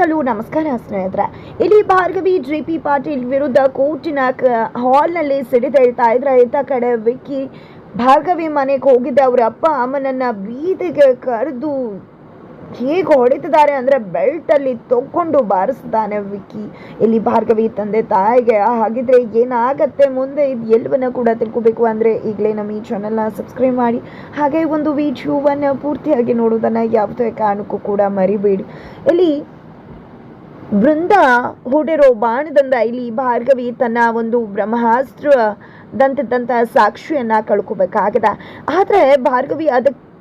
Hello ನಮಸ್ಕಾರ ಸ್ನೇಹಿತರೆ. ಇಲ್ಲಿ ಭಾರ್ಗವಿ ಜೆ ಪಿ ಪಾಟೀಲ್ ವಿರುದ್ಧ ಕೋರ್ಟಿನ ಹಾಲ್ನಲ್ಲಿ ಸಿಡಿದೇಳ್ತಾ ಇದ್ರೆ ಇದ್ದ ಕಡೆ ವಿಕ್ಕಿ ಭಾರ್ಗವಿ ಮನೆಗೆ ಹೋಗಿದ್ದ ಅವರ ಅಪ್ಪ ಅಮ್ಮನನ್ನ ಬೀದಿಗೆ ಕರೆದು ಹೇಗೆ ಹೊಡಿತಿದ್ದಾರೆ ಅಂದ್ರೆ ಬೆಲ್ಟ್ ಅಲ್ಲಿ ತಗೊಂಡು ಬಾರಿಸ್ತಾನೆ ವಿಕ್ಕಿ. ಇಲ್ಲಿ ಭಾರ್ಗವಿ ತಂದೆ ತಾಯಿಗೆ ಹಾಗಿದ್ರೆ ಏನಾಗತ್ತೆ ಮುಂದೆ ಇದು ಎಲ್ಲವನ್ನ ಕೂಡ ತಿಳ್ಕೊಬೇಕು ಅಂದ್ರೆ ಈಗಲೇ ನಮ್ಮ ಈ ಚಾನೆಲ್ನ ಸಬ್ಸ್ಕ್ರೈಬ್ ಮಾಡಿ. ಹಾಗೆ ಒಂದು ವಿಡಿಯೋವನ್ನು ಪೂರ್ತಿಯಾಗಿ ನೋಡೋದನ್ನ ಯಾವುದೇ ಕಾರಣಕ್ಕೂ ಕೂಡ ಮರಿಬೇಡಿ. ಇಲ್ಲಿ ಬೃಂದ ಹೂಡಿರೋ ಬಾಣದಿಂದ ಇಲ್ಲಿ ಭಾರ್ಗವಿ ತನ್ನ ಒಂದು ಬ್ರಹ್ಮಾಸ್ತ್ರ ದಂತದಂತ ಸಾಕ್ಷಿಯನ್ನ ಕಳ್ಕೊಬೇಕಾಗಿದೆ. ಆದರೆ ಭಾರ್ಗವಿ ಅದಕ್ಕೆ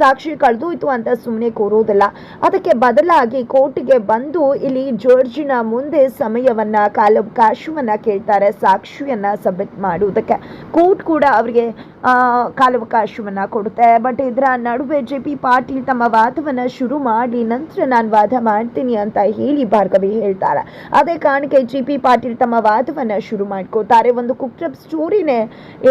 ಸಾಕ್ಷಿ ಕಳೆದೋಯ್ತು ಅಂತ ಸುಮ್ಮನೆ ಕೋರೋದಿಲ್ಲ. ಅದಕ್ಕೆ ಬದಲಾಗಿ ಕೋರ್ಟಿಗೆ ಬಂದು ಇಲ್ಲಿ ಜಾರ್ಜಿನ ಮುಂದೆ ಸಮಯವನ್ನ ಕಾಲಾವಕಾಶವನ್ನ ಕೇಳ್ತಾರೆ, ಸಾಕ್ಷಿಯನ್ನ ಸಬ್ಮಿಟ್ ಮಾಡುವುದಕ್ಕೆ. ಕೋರ್ಟ್ ಕೂಡ ಅವರಿಗೆ ಕಾಲಾವಕಾಶವನ್ನ ಕೊಡುತ್ತೆ. ಬಟ್ ಇದರ ನಡುವೆ ಜೆ ಪಿ ಪಾಟೀಲ್ ತಮ್ಮ ವಾದವನ್ನ ಶುರು ಮಾಡಿ ನಂತರ ನಾನು ವಾದ ಮಾಡ್ತೀನಿ ಅಂತ ಹೇಳಿ ಭಾರ್ಗವಿ ಹೇಳ್ತಾರೆ. ಅದೇ ಕಾರಣಕ್ಕೆ ಜಿ ಪಿ ಪಾಟೀಲ್ ತಮ್ಮ ವಾದವನ್ನ ಶುರು ಮಾಡ್ಕೋತಾರೆ. ಒಂದು ಕುಕ್ರಪ್ ಸ್ಟೋರಿನೇ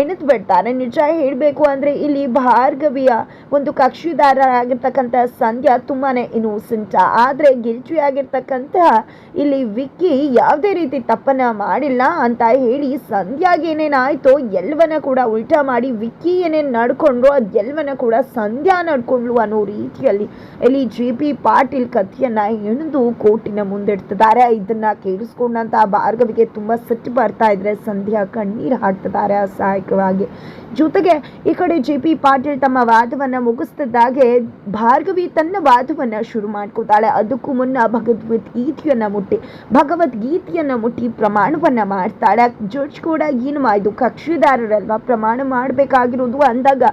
ಎಣೆದು ಬಿಡ್ತಾರೆ. ನಿಜ ಹೇಳಬೇಕು ಅಂದ್ರೆ ಇಲ್ಲಿ ಭಾರ್ಗವಿಯ ಒಂದು ಕಕ್ಷಿದಾರರಾಗಿರ್ತಕ್ಕಂಥ ಸಂಧ್ಯಾ ತುಂಬಾನೇ ಇನ್ನೋಸೆಂಟ್ ಆದ್ರೆ ಗಿಲ್ಚು ಆಗಿರ್ತಕ್ಕಂತಹ ಇಲ್ಲಿ ವಿಕ್ಕಿ ಯಾವುದೇ ರೀತಿ ತಪ್ಪನ್ನ ಮಾಡಿಲ್ಲ ಅಂತ ಹೇಳಿ ಸಂಧ್ಯಾಗೆ ಏನೇನಾಯ್ತು ಎಲ್ಲವನ್ನ ಕೂಡ ಉಲ್ಟಾ ಮಾಡಿ ವಿಕ್ಕಿ ಏನೇನು ನಡ್ಕೊಂಡ್ರು ಅದೆಲ್ಲವನ್ನ ಕೂಡ ಸಂಧ್ಯಾ ನಡ್ಕೊಂಡ್ಲು ಅನ್ನೋ ರೀತಿಯಲ್ಲಿ ಇಲ್ಲಿ ಜಿ ಪಿ ಪಾಟೀಲ್ ಕಥೆಯನ್ನ ಹೆಣ್ದು ಕೋರ್ಟಿನ ಮುಂದಿಡ್ತಿದ್ದಾರೆ. ಇದನ್ನ ಕೇಳಿಸ್ಕೊಂಡಂತ ಭಾರ್ಗವಿಗೆ ತುಂಬಾ ಸಿಟ್ಟು ಬರ್ತಾ ಇದ್ರೆ ಸಂಧ್ಯಾ ಕಣ್ಣೀರು ಹಾಕ್ತಿದ್ದಾರೆ ಅಸಹಾಯಕವಾಗಿ. ಜೊತೆಗೆ ಈ ಕಡೆ ಜೆ ಪಿ ಪಾಟೀಲ್ ತಮ್ಮ ವಾದವನ್ನ ಮುಗಿಸ್ತಿದ್ದಾಗೆ ಭಾರ್ಗವಿ ತನ್ನ ವಾದವನ್ನ ಶುರು ಮಾಡ್ಕೊತಾಳೆ. ಅದಕ್ಕೂ ಮುನ್ನ ಭಗವದ್ಗೀತೆಯನ್ನ ಮುಟ್ಟಿ ಭಗವದ್ಗೀತೆಯನ್ನ ಮುಟ್ಟಿ ಪ್ರಮಾಣವನ್ನ ಮಾಡ್ತಾಳೆ. ಜಡ್ಜ್ ಕೂಡ ಏನು ಇದು ಕಕ್ಷಿದಾರರಲ್ವಾ? ಪ್ರಮಾಣ ಮಾಡಬೇಕಾಗಿರೋದು? ಅಂದಾಗ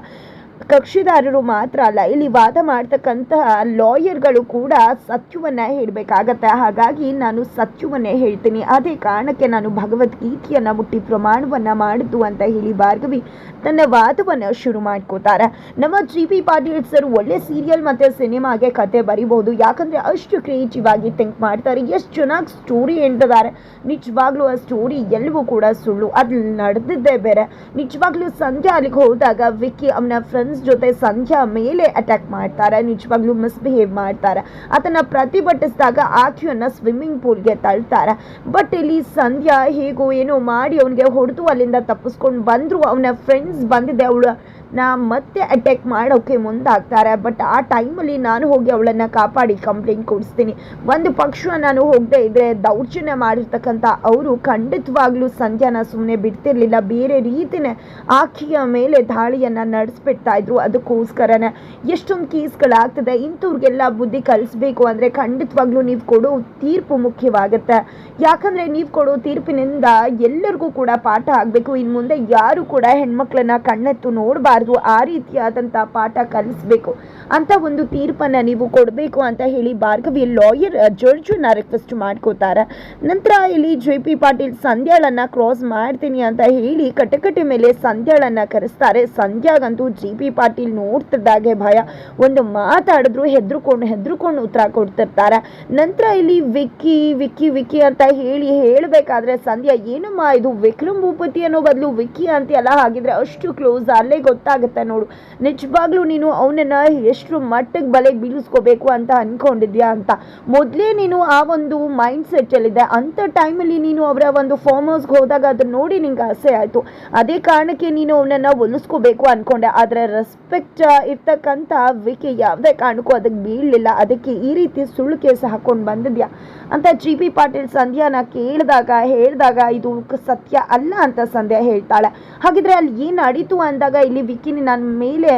ಕಕ್ಷಿದಾರರು ಮಾತ್ರ ಅಲ್ಲ, ಇಲ್ಲಿ ವಾದ ಮಾಡ್ತಕ್ಕಂತಹ ಲಾಯರ್ಗಳು ಕೂಡ ಸತ್ಯವನ್ನ ಹೇಳಬೇಕಾಗತ್ತೆ. ಹಾಗಾಗಿ ನಾನು ಸತ್ಯವನ್ನೇ ಹೇಳ್ತೀನಿ. ಅದೇ ಕಾರಣಕ್ಕೆ ನಾನು ಭಗವದ್ಗೀತೆಯನ್ನ ಮುಟ್ಟಿ ಪ್ರಮಾಣವನ್ನ ಮಾಡಿದ್ದು ಅಂತ ಹೇಳಿ ಭಾರ್ಗವಿ ತನ್ನ ವಾದವನ್ನ ಶುರು ಮಾಡ್ಕೋತಾರೆ. ನಮ್ಮ ಜಿ ಪಿ ಪಾಟೀಲ್ ಸರ್ ಒಳ್ಳೆ ಸೀರಿಯಲ್ ಮತ್ತೆ ಸಿನಿಮಾಗೆ ಕತೆ ಬರಿಬಹುದು ಯಾಕಂದ್ರೆ ಅಷ್ಟು ಕ್ರಿಯೇಟಿವ್ ಆಗಿ ಥಿಂಕ್ ಮಾಡ್ತಾರೆ. ಎಷ್ಟು ಚೆನ್ನಾಗಿ ಸ್ಟೋರಿ ಹೇಳ್ತಿದ್ದಾರೆ. ನಿಜವಾಗ್ಲೂ ಆ ಸ್ಟೋರಿ ಎಲ್ಲವೂ ಕೂಡ ಸುಳ್ಳು. ಅದು ನಡೆದಿದ್ದೇ ಬೇರೆ. ನಿಜವಾಗ್ಲೂ ಸಂಜೆ ಅಲ್ಲಿಗೆ ಹೋದಾಗ ವಿಕ್ಕಿ ಅವನ ಫ್ರೆಂಡ್ಸ್ ಜೊತೆ ಸಂಧ್ಯಾ ಮೇಲೆ ಅಟ್ಯಾಕ್ ಮಾಡ್ತಾರೆ. ನಿಜವಾಗ್ಲೂ ಮಿಸ್ಬಿಹೇವ್ ಮಾಡ್ತಾರೆ. ಅದನ್ನು ಪ್ರತಿಭಟಿಸಿದಾಗ ಆಕೆಯನ್ನ ಸ್ವಿಮ್ಮಿಂಗ್ ಪೂಲ್ಗೆ ತಳ್ತಾರೆ. ಬಟ್ ಇಲ್ಲಿ ಸಂಧ್ಯಾ ಹೇಗೋ ಏನೋ ಮಾಡಿ ಅವನಿಗೆ ಹೊಡೆದು ಅಲ್ಲಿಂದ ತಪ್ಪಿಸ್ಕೊಂಡು ಬಂದರು. ಅವನ ಫ್ರೆಂಡ್ಸ್ ಬಂದಿದೆ. ಅವಳು ನಾ ಮತ್ತೆ ಅಟ್ಯಾಕ್ ಮಾಡೋಕೆ ಮುಂದಾಗ್ತಾರೆ ಬಟ್ ಆ ಟೈಮಲ್ಲಿ ನಾನು ಹೋಗಿ ಅವಳನ್ನು ಕಾಪಾಡಿ ಕಂಪ್ಲೇಂಟ್ ಕೊಡಿಸ್ತೀನಿ. ಒಂದು ಪಕ್ಷ ನಾನು ಹೋಗದೆ ಇದ್ದರೆ ದೌರ್ಜನ್ಯ ಮಾಡಿರ್ತಕ್ಕಂಥ ಅವರು ಖಂಡಿತವಾಗ್ಲೂ ಸಂಧ್ಯಾನ ಸುಮ್ಮನೆ ಬಿಡ್ತಿರ್ಲಿಲ್ಲ. ಬೇರೆ ರೀತಿನೇ ಆಕೆಯ ಮೇಲೆ ದಾಳಿಯನ್ನ ನಡೆಸ್ಬಿಡ್ತಾ ಇದ್ರು. ಅದಕ್ಕೋಸ್ಕರನೇ ಎಷ್ಟೊಂದು ಕೇಸ್ಗಳಾಗ್ತದೆ ಇಂಥವ್ರಿಗೆಲ್ಲ ಬುದ್ಧಿ ಕಲಿಸ್ಬೇಕು ಅಂದ್ರೆ ಖಂಡಿತವಾಗ್ಲೂ ನೀವು ಕೊಡೋ ತೀರ್ಪು ಮುಖ್ಯವಾಗುತ್ತೆ. ಯಾಕಂದ್ರೆ ನೀವು ಕೊಡೋ ತೀರ್ಪಿನಿಂದ ಎಲ್ಲರಿಗೂ ಕೂಡ ಪಾಠ ಆಗಬೇಕು. ಇನ್ನು ಮುಂದೆ ಯಾರು ಕೂಡ ಹೆಣ್ಮಕ್ಳನ್ನ ಕಣ್ಣೆತ್ತು ನೋಡಬಾರ್ದು. ಆ ರೀತಿಯಾದಂಥ ಪಾಠ ಕಲಿಸ್ಬೇಕು ಅಂತ ಒಂದು ತೀರ್ಪನ್ನು ನೀವು ಕೊಡಬೇಕು ಅಂತ ಹೇಳಿ ಭಾರ್ಗವಿ ಲಾಯರ್ ಜಡ್ಜನ್ನ ರಿಕ್ವೆಸ್ಟ್ ಮಾಡ್ಕೋತಾರೆ. ನಂತರ ಇಲ್ಲಿ ಜೆ ಪಿ ಪಾಟೀಲ್ ಸಂಧ್ಯಾಳನ್ನ ಕ್ರಾಸ್ ಮಾಡ್ತೀನಿ ಅಂತ ಹೇಳಿ ಕಟಕಟೆ ಮೇಲೆ ಸಂಧ್ಯಾಳನ್ನ ಕರೆಸ್ತಾರೆ. ಸಂಧ್ಯಾಗಂತೂ ಜಿ ಪಿ ಪಾಟೀಲ್ ನೋಡ್ತಿದ್ದಾಗೆ ಭಯ. ಒಂದು ಮಾತಾಡಿದ್ರು, ಹೆದ್ರುಕೊಂಡು ಹೆದ್ರುಕೊಂಡು ಉತ್ತರ ಕೊಡ್ತಿರ್ತಾರೆ. ನಂತರ ಇಲ್ಲಿ ವಿಕ್ಕಿ ವಿಕ್ಕಿ ವಿಕ್ಕಿ ಅಂತ ಹೇಳಿ ಹೇಳಬೇಕಾದ್ರೆ ಸಂಧ್ಯಾ, ಏನಮ್ಮ ಇದು ವಿಕ್ರಮ್ ಭೂಪತಿ ಅನ್ನೋ ಬದಲು ವಿಕ್ಕಿ ಅಂತೆಲ್ಲ ಹಾಗಿದ್ರೆ ಅಷ್ಟು ಕ್ಲೋಸ್ ಅಲ್ಲೇ ಗೊತ್ತಾಗುತ್ತೆ ನೋಡು. ನಿಜವಾಗ್ಲೂ ನೀನು ಅವನನ್ನ ಎಷ್ಟು ಮಟ್ಟಿಗೆ ಬಲೆಗೆ ಬೀಳಿಸ್ಕೋಬೇಕು ಅಂತ ಅನ್ಕೊಂಡಿದ್ಯಾ ಅಂತ. ಮೊದಲೇ ನೀನು ಆ ಒಂದು ಮೈಂಡ್ ಸೆಟ್ಟಲ್ಲಿದ್ದೆ ಅಂಥ ಟೈಮಲ್ಲಿ ನೀನು ಅವರ ಒಂದು ಫಾರ್ಮ್ ಹೌಸ್ಗೆ ಹೋದಾಗ ಅದನ್ನ ನೋಡಿ ನಿಂಗೆ ಆಸೆ ಆಯಿತು. ಅದೇ ಕಾರಣಕ್ಕೆ ನೀನು ಅವನನ್ನ ಒಲಿಸ್ಕೋಬೇಕು ಅನ್ಕೊಂಡೆ. ಆದರೆ ರೆಸ್ಪೆಕ್ಟ್ ಇರ್ತಕ್ಕಂಥ ವಿಕೆ ಯಾವುದೇ ಕಾರಣಕ್ಕೂ ಅದಕ್ಕೆ ಬೀಳಲಿಲ್ಲ. ಅದಕ್ಕೆ ಈ ರೀತಿ ಸುಳ್ಳು ಕೇಸ್ ಹಾಕೊಂಡು ಬಂದಿದ್ಯಾ? ಅಂತ ಜಿ ಪಿ ಪಾಟೀಲ್ ಸಂಧ್ಯಾನ ಕೇಳಿದಾಗ, ಹೇಳಿದಾಗ ಇದು ಸತ್ಯ ಅಲ್ಲ ಅಂತ ಸಂಧ್ಯಾ ಹೇಳ್ತಾಳೆ. ಹಾಗಿದ್ರೆ ಅಲ್ಲಿ ಏನು ನಡೀತು ಅಂದಾಗ ಇಲ್ಲಿ ವಿಕಿನಿ ನನ್ನ ಮೇಲೆ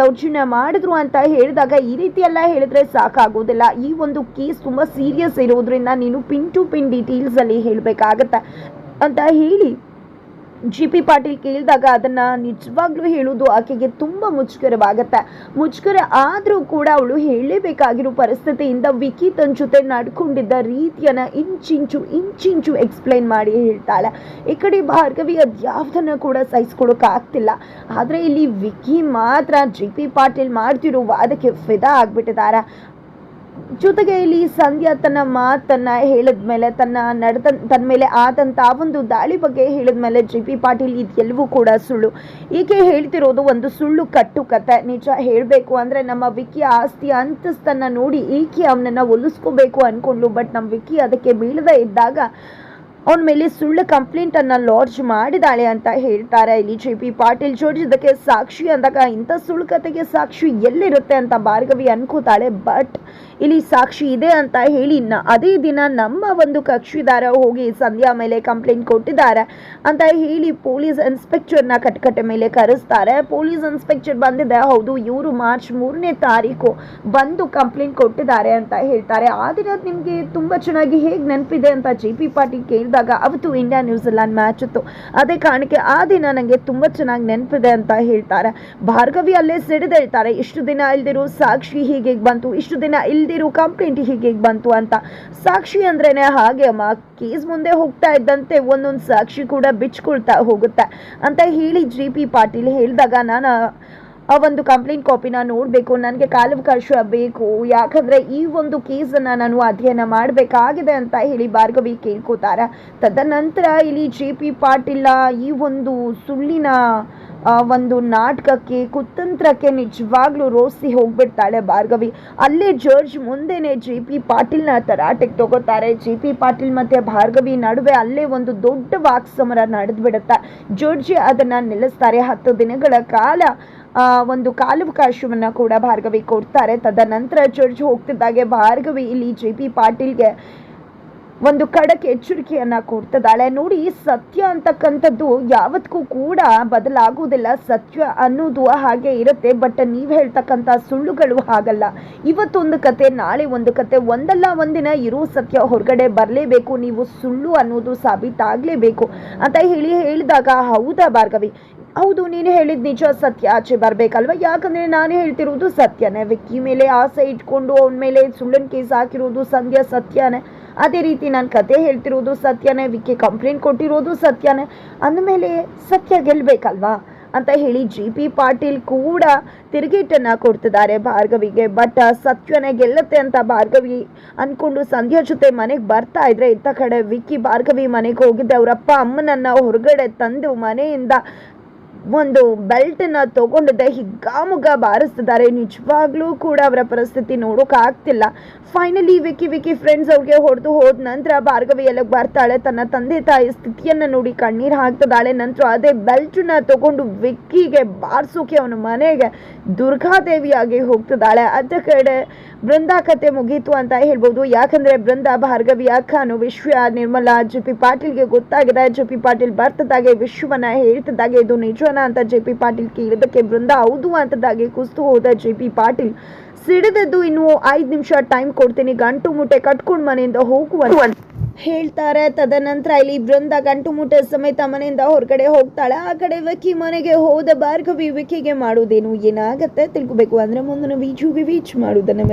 ದೌರ್ಜನ್ಯ ಮಾಡಿದ್ರು ಅಂತ ಹೇಳಿದಾಗ ಈ ರೀತಿ ಎಲ್ಲ ಹೇಳಿದ್ರೆ ಸಾಕಾಗೋದಿಲ್ಲ. ಈ ಒಂದು ಕೇಸ್ ತುಂಬ ಸೀರಿಯಸ್ ಇರೋದ್ರಿಂದ ನೀನು ಪಿನ್ ಟು ಪಿನ್ ಡೀಟೇಲ್ಸ್ ಅಲ್ಲಿ ಹೇಳಬೇಕಾಗತ್ತೆ. ಅಂತ ಹೇಳಿ ಜಿ ಪಿ ಪಾಟೀಲ್ ಕೇಳಿದಾಗ ಅದನ್ನ ನಿಜವಾಗ್ಲೂ ಹೇಳೋದು ಆಕೆಗೆ ತುಂಬ ಮುಜುಗರವಾಗತ್ತೆ ಮುಜುಗರ ಆದರೂ ಕೂಡ ಅವಳು ಹೇಳಲೇಬೇಕಾಗಿರೋ ಪರಿಸ್ಥಿತಿಯಿಂದ ವಿಕಿ ತನ್ನ ಜೊತೆ ನಡ್ಕೊಂಡಿದ್ದ ರೀತಿಯನ್ನ ಇಂಚಿಂಚು ಇಂಚಿಂಚು ಎಕ್ಸ್ಪ್ಲೈನ್ ಮಾಡಿ ಹೇಳ್ತಾಳೆ. ಈ ಕಡೆ ಭಾರ್ಗವಿ ಅದ್ಯಾವ್ದನ್ನ ಕೂಡ ಸಹಿಸ್ಕೊಳಕ್ ಆಗ್ತಿಲ್ಲ. ಆದರೆ ಇಲ್ಲಿ ವಿಕಿ ಮಾತ್ರ ಜಿ ಪಿ ಪಾಟೀಲ್ ಮಾಡ್ತಿರೋ ವಾದಕ್ಕೆ ಫಿದಾ ಆಗ್ಬಿಟ್ಟಿದ್ದಾರೆ. ಜೊತೆಗೆ ಇಲ್ಲಿ ಸಂಧ್ಯಾ ತನ್ನ ಮಾತನ್ನ ಹೇಳಿದ್ಮೇಲೆ ತನ್ನ ನಡೆದ ತನ್ನ ಮೇಲೆ ಆದಂತ ಒಂದು ದಾಳಿ ಬಗ್ಗೆ ಹೇಳಿದ್ಮೇಲೆ ಜಿ ಪಿ ಪಾಟೀಲ್ ಇದೆಲ್ಲವೂ ಕೂಡ ಸುಳ್ಳು. ಈಕೆ ಹೇಳ್ತಿರೋದು ಒಂದು ಸುಳ್ಳು ಕಟ್ಟು ಕತೆ. ನಿಜ ಹೇಳಬೇಕು ಅಂದ್ರೆ ನಮ್ಮ ವಿಕ್ಕಿ ಆಸ್ತಿ ಅಂತಸ್ತನ್ನ ನೋಡಿ ಈಕೆ ಅವನನ್ನ ಒಲಿಸ್ಕೋಬೇಕು ಅನ್ಕೊಂಡ್ಲು. ಬಟ್ ನಮ್ಮ ವಿಕ್ಕಿ ಅದಕ್ಕೆ ಬೀಳದೇ ಇದ್ದಾಗ ಅವನ ಮೇಲೆ ಸುಳ್ಳು ಕಂಪ್ಲೇಂಟ್ ಅನ್ನ ಲಾಡ್ಜ್ ಮಾಡಿದಾಳೆ ಅಂತ ಹೇಳ್ತಾರೆ. ಇಲ್ಲಿ ಜೆ ಪಿ ಪಾಟೀಲ್ ಜೋಡಿ ಇದಕ್ಕೆ ಸಾಕ್ಷಿ ಅಂದಾಗ ಇಂಥ ಸುಳ್ಳು ಕತೆಗೆ ಸಾಕ್ಷಿ ಎಲ್ಲಿರುತ್ತೆ ಅಂತ ಭಾರ್ಗವಿ ಅನ್ಕೋತಾಳೆ. ಬಟ್ ಇಲ್ಲಿ ಸಾಕ್ಷಿ ಇದೆ ಅಂತ ಹೇಳಿ ಅದೇ ದಿನ ನಮ್ಮ ಒಂದು ಕಕ್ಷಿದಾರ ಹೋಗಿ ಸಂಧ್ಯಾ ಮೇಲೆ ಕಂಪ್ಲೇಂಟ್ ಕೊಟ್ಟಿದ್ದಾರೆ ಅಂತ ಹೇಳಿ ಪೊಲೀಸ್ ಇನ್ಸ್ಪೆಕ್ಟರ್ನ ಕಟ್ಕಟ್ಟೆ ಮೇಲೆ ಕರೆಸ್ತಾರೆ. ಪೊಲೀಸ್ ಇನ್ಸ್ಪೆಕ್ಟರ್ ಬಂದಿದೆ. ಹೌದು, ಇವರು ಮಾರ್ಚ್ ಮೂರನೇ ತಾರೀಕು ಬಂದು ಕಂಪ್ಲೇಂಟ್ ಕೊಟ್ಟಿದ್ದಾರೆ ಅಂತ ಹೇಳ್ತಾರೆ. ಆ ದಿನ ನಿಮಗೆ ತುಂಬ ಚೆನ್ನಾಗಿ ಹೇಗೆ ನೆನಪಿದೆ ಅಂತ ಜೆ ಪಿ ಪಾಟೀಲ್ ಕೇಳಿದಾಗ ಅವತ್ತು ಇಂಡಿಯಾ ನ್ಯೂಜಿಲ್ಯಾಂಡ್ ಮ್ಯಾಚ್ ಇತ್ತು. ಅದೇ ಕಾರಣಕ್ಕೆ ಆ ದಿನ ನನಗೆ ತುಂಬ ಚೆನ್ನಾಗಿ ನೆನಪಿದೆ ಅಂತ ಹೇಳ್ತಾರೆ. ಭಾರ್ಗವಿ ಅಲ್ಲೇ ಸಿಡಿದೇಳ್ತಾರೆ ಇಷ್ಟು ದಿನ ಇಲ್ದಿರೋ ಸಾಕ್ಷಿ ಹೀಗೆ ಬಂತು, ಇಷ್ಟು ದಿನ ಇಲ್ದಿರೋ ಕಂಪ್ಲೇಂಟ್ ಹೀಗೆ ಬಂತು ಅಂತ. ಸಾಕ್ಷಿ ಅಂದ್ರೇನೆ ಹಾಗೆ ಅಮ್ಮ ಕೇಸ್ ಮುಂದೆ ಹೋಗ್ತಾ ಇದ್ದಂತೆ ಒಂದೊಂದು ಸಾಕ್ಷಿ ಕೂಡ ಬಿಚ್ಕೊಳ್ತಾ ಹೋಗುತ್ತೆ. ಅಂತ ಹೇಳಿ ಜಿ ಪಿ ಪಾಟೀಲ್ ಹೇಳಿದಾಗ ನಾನು ಆ ಒಂದು ಕಂಪ್ಲೇಂಟ್ ಕಾಪಿನ ನೋಡಬೇಕು. ನನಗೆ ಕಾಲಾವಕಾಶ ಬೇಕು ಯಾಕಂದರೆ ಈ ಒಂದು ಕೇಸನ್ನು ನಾನು ಅಧ್ಯಯನ ಮಾಡಬೇಕಾಗಿದೆ ಅಂತ ಹೇಳಿ ಭಾರ್ಗವಿ ಕೇಳ್ಕೋತಾರೆ. ತದನಂತರ ಇಲ್ಲಿ ಜೆ ಪಿ ಪಾಟೀಲ ಈ ಒಂದು ಸುಳ್ಳಿನ ಒಂದು ನಾಟಕಕ್ಕೆ, ಕುತಂತ್ರಕ್ಕೆ ನಿಜವಾಗ್ಲೂ ರೋಸಿ ಹೋಗ್ಬಿಡ್ತಾಳೆ ಭಾರ್ಗವಿ. ಅಲ್ಲೇ ಜಡ್ಜ್ ಮುಂದೆನೆ ಜೆ ಪಿ ಪಾಟೀಲ್ನ ತರಾಟೆಗೆ ತಗೋತಾರೆ. ಜೆ ಪಿ ಪಾಟೀಲ್ ಮತ್ತೆ ಭಾರ್ಗವಿ ನಡುವೆ ಅಲ್ಲೇ ಒಂದು ದೊಡ್ಡ ವಾಕ್ಸಮರ ನಡೆದ್ಬಿಡುತ್ತೆ. ಜಡ್ಜಿ ಅದನ್ನ ನಿಲ್ಲಿಸ್ತಾರೆ. ಹತ್ತು ದಿನಗಳ ಕಾಲ ಒಂದು ಕಾಲಾವಕಾಶವನ್ನು ಕೂಡ ಭಾರ್ಗವಿ ಕೊಡ್ತಾರೆ. ತದನಂತರ ಚರ್ಚ್ ಹೋಗ್ತಿದ್ದಾಗೆ ಭಾರ್ಗವಿ ಇಲ್ಲಿ ಜೆ ಪಿ ಪಾಟೀಲ್ಗೆ ಒಂದು ಖಡಕ್ ಎಚ್ಚರಿಕೆಯನ್ನ ಕೊಡ್ತಿದ್ದಾಳೆ. ನೋಡಿ ಸತ್ಯ ಅಂತಕ್ಕಂಥದ್ದು ಯಾವತ್ತಿಗೂ ಕೂಡ ಬದಲಾಗುವುದಿಲ್ಲ. ಸತ್ಯ ಅನ್ನೋದು ಹಾಗೆ ಇರುತ್ತೆ. ಬಟ್ ನೀವು ಹೇಳ್ತಕ್ಕಂಥ ಸುಳ್ಳುಗಳು ಹಾಗಲ್ಲ. ಇವತ್ತೊಂದು ಕತೆ, ನಾಳೆ ಒಂದು ಕತೆ, ಒಂದಲ್ಲ ಒಂದಿನ ಇರೋ ಸತ್ಯ ಹೊರಗಡೆ ಬರಲೇಬೇಕು. ನೀವು ಸುಳ್ಳು ಅನ್ನೋದು ಸಾಬೀತಾಗಲೇಬೇಕು ಅಂತ ಹೇಳಿ ಹೇಳಿದಾಗ, ಹೌದಾ ಭಾರ್ಗವಿ? ಹೌದು, ನೀನು ಹೇಳಿದ ನಿಜ, ಸತ್ಯ. ಆಚೆ ಬರಬೇಕಲ್ವ? ಯಾಕಂದ್ರೆ ನಾನು ಹೇಳ್ತಿರೋದು ಸತ್ಯನೇ. ವಿಕ್ಕಿ ಮೇಲೆ ಆಸೆ ಇಟ್ಕೊಂಡು ಅವನ ಮೇಲೆ ಸುಳ್ಳನ್ ಕೇಸ್ ಹಾಕಿರೋದು ಸಂಧ್ಯ ಸತ್ಯನೇ. ಅದೇ ರೀತಿ ನಾನು ಕತೆ ಹೇಳ್ತಿರೋದು ಸತ್ಯನೇ. ವಿಕ್ಕಿ ಕಂಪ್ಲೇಂಟ್ ಕೊಟ್ಟಿರೋದು ಸತ್ಯನೇ. ಅಂದಮೇಲೆ ಸತ್ಯ ಗೆಲ್ಲಬೇಕಲ್ವಾ ಅಂತ ಹೇಳಿ ಜಿ ಪಿ ಪಾಟೀಲ್ ಕೂಡ ತಿರುಗೇಟನ್ನ ಕೊಡ್ತಿದ್ದಾರೆ ಭಾರ್ಗವಿಗೆ. ಬಟ್ ಸತ್ಯನೇ ಗೆಲ್ಲತ್ತೆ ಅಂತ ಭಾರ್ಗವಿ ಅಂದ್ಕೊಂಡು ಸಂಧ್ಯಾ ಜೊತೆ ಮನೆಗೆ ಬರ್ತಾ ಇದ್ರೆ ಇಂಥ ಕಡೆ ವಿಕ್ಕಿ ಭಾರ್ಗವಿ ಮನೆಗೆ ಹೋಗಿದ್ದೆ. ಅವರಪ್ಪ ಅಮ್ಮನನ್ನು ಹೊರಗಡೆ ತಂದು ಮನೆಯಿಂದ ಒಂದು ಬೆಲ್ಟನ್ನ ತಗೊಂಡಿದ್ದೆ ಹಿಗ್ಗಾಮುಗ್ಗ ಬಾರಿಸ್ತಿದ್ದಾರೆ. ನಿಜವಾಗ್ಲೂ ಕೂಡ ಅವರ ಪರಿಸ್ಥಿತಿ ನೋಡೋಕೆ ಆಗ್ತಿಲ್ಲ. ಫೈನಲಿ ವಿಕ್ಕಿ ವಿಕ್ಕಿ ಫ್ರೆಂಡ್ಸ್ ಅವ್ರಿಗೆ ಹೊಡೆದು ಹೋದ ನಂತರ ಭಾರ್ಗವಿ ಎಲ್ಲ ಬರ್ತಾಳೆ. ತನ್ನ ತಂದೆ ತಾಯಿ ಸ್ಥಿತಿಯನ್ನು ನೋಡಿ ಕಣ್ಣೀರು ಹಾಕ್ತಿದ್ದಾಳೆ. ನಂತರ ಅದೇ ಬೆಲ್ಟನ್ನ ತಗೊಂಡು ವಿಕ್ಕಿಗೆ ಬಾರಿಸೋಕೆ ಅವನ ಮನೆಗೆ ದುರ್ಗಾದೇವಿಯಾಗಿ ಹೋಗ್ತಿದ್ದಾಳೆ. ಅದ ಕಡೆ ಬೃಂದಾ ಕತೆ ಮುಗೀತು ಅಂತ ಹೇಳ್ಬೋದು. ಯಾಕಂದ್ರೆ ಬೃಂದಾ ಭಾರ್ಗವಿ ಅಕ್ಕ ವಿಶ್ವ, ನಿರ್ಮಲಾ, ಜೆ ಪಿ ಪಾಟೀಲ್ಗೆ ಗೊತ್ತಾಗಿದೆ. ಜೆ ಪಿ ಪಾಟೀಲ್ ಬರ್ತದಾಗೆ ವಿಶ್ವನ ಹೇಳ್ತದಾಗೆ ಇದು ನಿಜನ ಅಂತ ಜೆ ಪಿ ಪಾಟೀಲ್ ಕೇಳಿದಕ್ಕೆ ಬೃಂದಾ ಹೌದು ಅಂತದಾಗೆ ಕುಸ್ತು ಹೋದ ಜೆ ಪಿ ಪಾಟೀಲ್. ಸಿಡಿದದ್ದು ಇನ್ನು ಐದು ನಿಮಿಷ ಟೈಮ್ ಕೊಡ್ತೀನಿ. ಗಂಟು ಮುಟ್ಟೆ ಕಟ್ಕೊಂಡು ಮನೆಯಿಂದ ಹೋಗುವ ಹೇಳ್ತಾರೆ. ತದನಂತರ ಇಲ್ಲಿ ಬೃಂದ ಗಂಟು ಮುಟ್ಟೆ ಸಮೇತ ಮನೆಯಿಂದ ಹೊರಗಡೆ ಹೋಗ್ತಾಳೆ. ಆ ಕಡೆ ವಿಕ್ಕಿ ಮನೆಗೆ ಹೋದ ಭಾರ್ಗವಿ ವಿಕ್ಕಿಗೆ ಮಾಡೋದೇನು ಏನಾಗತ್ತೆ ತಿಳ್ಕೊಬೇಕು. ಅಂದ್ರೆ ಮುಂದಿನ ವೀಚು ವಿವಿಚ್ ಮಾಡೋದನ್ನ